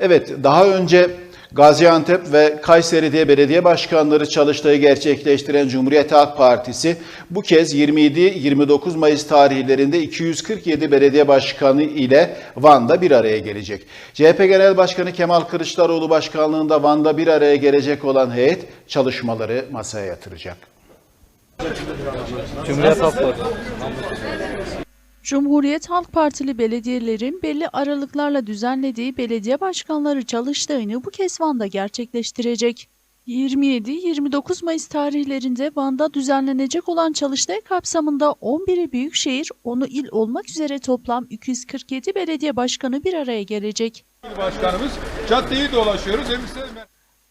Evet, daha önce Gaziantep ve Kayseri'de belediye başkanları çalıştayı gerçekleştiren Cumhuriyet Halk Partisi bu kez 27-29 Mayıs tarihlerinde 247 belediye başkanı ile Van'da bir araya gelecek. CHP Genel Başkanı Kemal Kılıçdaroğlu başkanlığında Van'da bir araya gelecek olan heyet çalışmaları masaya yatıracak. Cumhuriyet Halk Partisi. Cumhuriyet Halk Partili belediyelerin belli aralıklarla düzenlediği belediye başkanları çalıştayını bu kez Van'da gerçekleştirecek. 27-29 Mayıs tarihlerinde Van'da düzenlenecek olan çalıştay kapsamında 11'i büyükşehir, 10'u il olmak üzere toplam 247 belediye başkanı bir araya gelecek. Başkanımız caddeyi dolaşıyoruz. Size-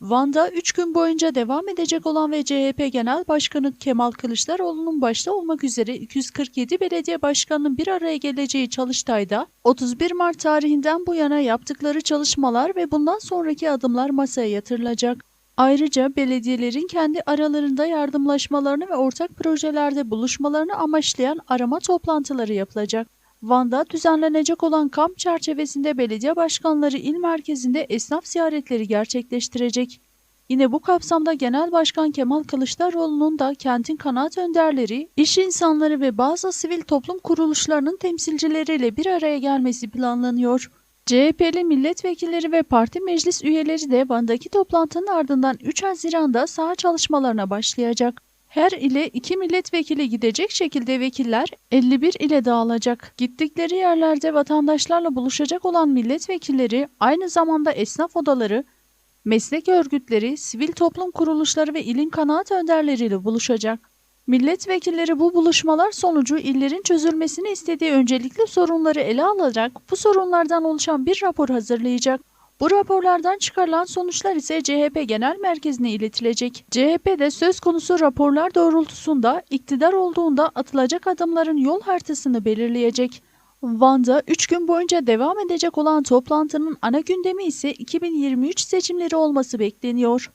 Van'da 3 gün boyunca devam edecek olan ve CHP Genel Başkanı Kemal Kılıçdaroğlu'nun başta olmak üzere 247 belediye başkanının bir araya geleceği çalıştayda 31 Mart tarihinden bu yana yaptıkları çalışmalar ve bundan sonraki adımlar masaya yatırılacak. Ayrıca belediyelerin kendi aralarında yardımlaşmalarını ve ortak projelerde buluşmalarını amaçlayan arama toplantıları yapılacak. Van'da düzenlenecek olan kamp çerçevesinde belediye başkanları il merkezinde esnaf ziyaretleri gerçekleştirecek. Yine bu kapsamda Genel Başkan Kemal Kılıçdaroğlu'nun da kentin kanaat önderleri, iş insanları ve bazı sivil toplum kuruluşlarının temsilcileriyle bir araya gelmesi planlanıyor. CHP'li milletvekilleri ve parti meclis üyeleri de Van'daki toplantının ardından 3 Haziran'da saha çalışmalarına başlayacak. Her ile iki milletvekili gidecek şekilde vekiller 51 ile dağılacak. Gittikleri yerlerde vatandaşlarla buluşacak olan milletvekilleri aynı zamanda esnaf odaları, meslek örgütleri, sivil toplum kuruluşları ve ilin kanaat önderleriyle buluşacak. Milletvekilleri bu buluşmalar sonucu illerin çözülmesini istediği öncelikli sorunları ele alarak bu sorunlardan oluşan bir rapor hazırlayacak. Bu raporlardan çıkarılan sonuçlar ise CHP Genel Merkezi'ne iletilecek. CHP de söz konusu raporlar doğrultusunda iktidar olduğunda atılacak adımların yol haritasını belirleyecek. Van'da 3 gün boyunca devam edecek olan toplantının ana gündemi ise 2023 seçimleri olması bekleniyor.